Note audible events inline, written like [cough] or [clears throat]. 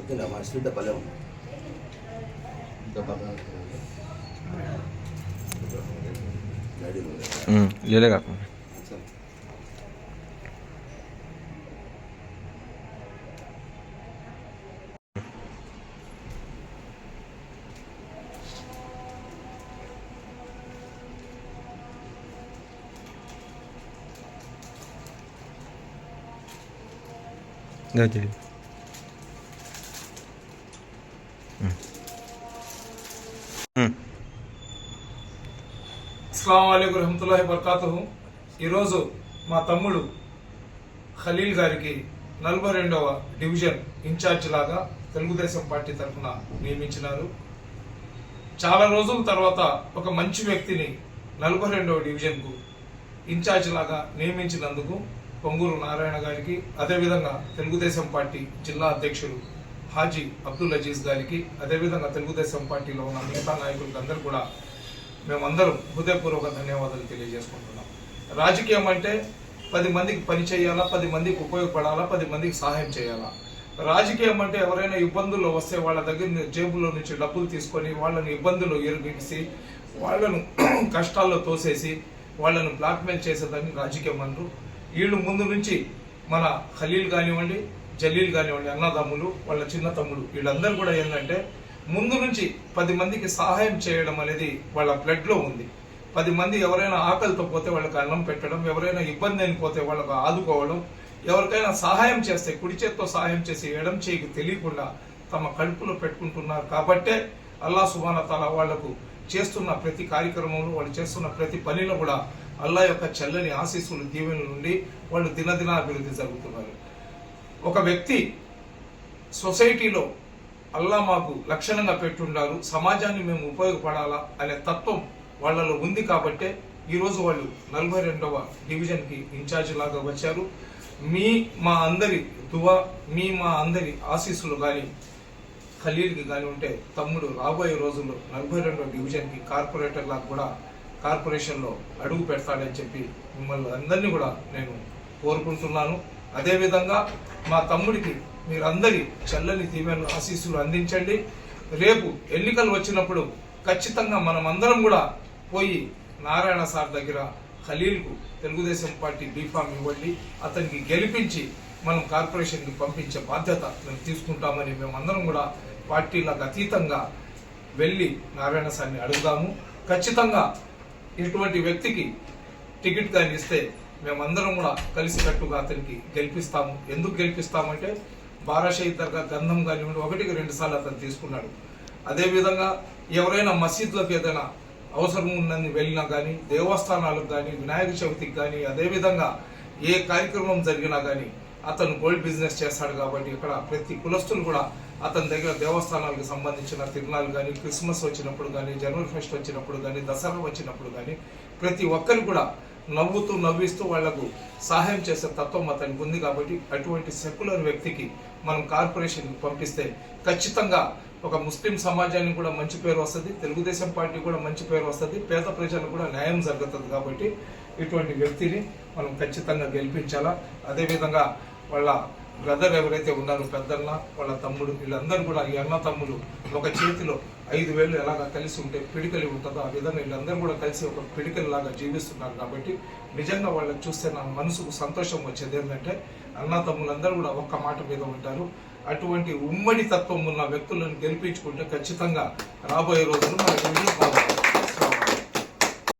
ఉమ్. చెప్తున్నా మా స్వీట్ భలే ఉంది డాడీ ఉంది. ఉమ్. లేలే కాకు అసలు ఇంకా అస్సలం అయికు రహమతుల్లాహి బర్కాతుహు ఈరోజు మా తమ్ముడు ఖలీల్ గారికి నలభై రెండవ డివిజన్ ఇన్ఛార్జ్ లాగా తెలుగుదేశం పార్టీ తరఫున నియమించినారు. చాలా రోజుల తర్వాత ఒక మంచి వ్యక్తిని నలభై రెండవ డివిజన్కు ఇన్ఛార్జ్ లాగా నియమించినందుకు పొంగూరు నారాయణ గారికి అదేవిధంగా తెలుగుదేశం పార్టీ జిల్లా అధ్యక్షులు హాజీ అబ్దుల్ అజీజ్ గారికి అదేవిధంగా తెలుగుదేశం పార్టీలో ఉన్న మిగతా నాయకులకు అందరూ కూడా మేమందరం హృదయపూర్వక ధన్యవాదాలు తెలియజేసుకుంటున్నాం. రాజకీయం అంటే పది మందికి పని చేయాలా పది మందికి ఉపయోగపడాలా పది మందికి సహాయం చేయాలా? రాజకీయం అంటే ఎవరైనా ఇబ్బందుల్లో వస్తే వాళ్ళ దగ్గర జేబులో నుంచి డబ్బులు తీసుకొని వాళ్ళని ఇబ్బందులు ఎరిగించి వాళ్ళను [clears throat] కష్టాల్లో తోసేసి వాళ్ళను బ్లాక్మెయిల్ చేసేదాన్ని రాజకీయం అంటారు వీళ్ళు ముందు నుంచి మన ఖలీల్ కానివ్వండి జలీల్ కానివ్వండి అన్నదమ్ములు వాళ్ళ చిన్న తమ్ముడు. వీళ్ళందరూ కూడా ఏంటంటే ముందు నుంచి పది మందికి సహాయం చేయడం అనేది వాళ్ళ బ్లడ్లో ఉంది. పది మంది ఎవరైనా ఆకలితో పోతే వాళ్ళకి అన్నం పెట్టడం ఎవరైనా ఇబ్బంది అయిపోతే వాళ్ళకు ఆదుకోవడం ఎవరికైనా సహాయం చేస్తే కుడి చేత్తో సహాయం చేసి ఎడం చేయికి తెలియకుండా తమ కడుపులో పెట్టుకుంటున్నారు. కాబట్టే అల్లా సుబాన తల వాళ్ళకు చేస్తున్న ప్రతి కార్యక్రమంలో వాళ్ళు చేస్తున్న ప్రతి పనిలో కూడా అల్లా యొక్క చల్లని ఆశీస్సులు దీవెనల నుండి వాళ్ళు దినదిన అభివృద్ధి జరుగుతున్నారు. ఒక వ్యక్తి సొసైటీలో అల్లా మాకు లక్షణంగా పెట్టుండారు. సమాజాన్ని మేము ఉపయోగపడాలా అనే తత్వం వాళ్ళలో ఉంది కాబట్టే ఈరోజు వాళ్ళు నలభై రెండవ డివిజన్కి ఇన్ఛార్జ్ లాగా వచ్చారు. మీ మా అందరి దువా మీ మా అందరి ఆశీస్సులు కానీ ఖలీల్కి కానీ ఉంటే తమ్ముడు రాబోయే రోజుల్లో నలభై రెండవ డివిజన్కి కార్పొరేటర్ లాగా కూడా కార్పొరేషన్లో అడుగు పెడతాడని చెప్పి మిమ్మల్ని అందరినీ కూడా నేను కోరుకుంటున్నాను. అదేవిధంగా మా తమ్ముడికి మీరందరి చల్లని దీవెనలు ఆశీస్సులు అందించండి. రేపు ఎన్నికలు వచ్చినప్పుడు ఖచ్చితంగా మనమందరం కూడా పోయి నారాయణ సార్ దగ్గర ఖలీల్కు తెలుగుదేశం పార్టీ బీఫామ్ ఇవ్వండి. అతనికి గెలిపించి మనం కార్పొరేషన్కి పంపించే బాధ్యత మేము తీసుకుంటామని మేమందరం కూడా పార్టీలకు అతీతంగా వెళ్ళి నారాయణ సార్ని అడుగుదాము. ఖచ్చితంగా ఇటువంటి వ్యక్తికి టికెట్ కానీ ఇస్తే మేమందరం కూడా కలిసికట్టుగా అతనికి గెలిపిస్తాము. ఎందుకు గెలిపిస్తామంటే బారాషహీద్ దర్గా గంధం కానివ్వండి ఒకటికి రెండు సార్లు అతను తీసుకున్నాడు. అదేవిధంగా ఎవరైనా మసీద్లకు ఏదైనా అవసరం ఉందని వెళ్ళినా కానీ దేవస్థానాలకు కానీ వినాయక చవితికి కానీ అదేవిధంగా ఏ కార్యక్రమం జరిగినా కానీ అతను గోల్డ్ బిజినెస్ చేస్తాడు కాబట్టి ఇక్కడ ప్రతి కులస్తులు కూడా అతని దగ్గర దేవస్థానాలకు సంబంధించిన తిరునాళ్ళు కానీ క్రిస్మస్ వచ్చినప్పుడు కానీ జనవరి ఫెస్ట్ వచ్చినప్పుడు కానీ దసరా వచ్చినప్పుడు కానీ ప్రతి ఒక్కరు కూడా నవ్వుతూ నవ్విస్తూ వాళ్ళకు సహాయం చేసే తత్వం అతనికి ఉంది కాబట్టి అటువంటి సెక్యులర్ వ్యక్తికి మనం కార్పొరేషన్కి పంపిస్తే ఖచ్చితంగా ఒక ముస్లిం సమాజానికి కూడా మంచి పేరు వస్తుంది తెలుగుదేశం పార్టీ కూడా మంచి పేరు వస్తుంది పేద ప్రజలకు కూడా న్యాయం జరుగుతుంది కాబట్టి ఇటువంటి వ్యక్తిని మనం ఖచ్చితంగా గెలిపించాలా. అదేవిధంగా వాళ్ళ బ్రదర్ ఎవరైతే ఉన్నారో పెద్దన్న వాళ్ళ తమ్ముడు వీళ్ళందరూ కూడా ఈ అన్న తమ్ముడు ఒక చేతిలో ఐదు వేలు ఎలాగ కలిసి ఉంటే పిడికలి ఉంటుందో ఆ విధంగా వీళ్ళందరూ కూడా కలిసి ఒక పిడికలి లాగా జీవిస్తున్నారు కాబట్టి నిజంగా వాళ్ళని చూస్తే నా మనసుకు సంతోషం వచ్చేది ఏంటంటే అన్న తమ్ములందరూ కూడా ఒక్క మాట మీద ఉంటారు. అటువంటి ఉమ్మడి తత్వం ఉన్న వ్యక్తులను గెలిపించుకుంటే ఖచ్చితంగా రాబోయే రోజులు మన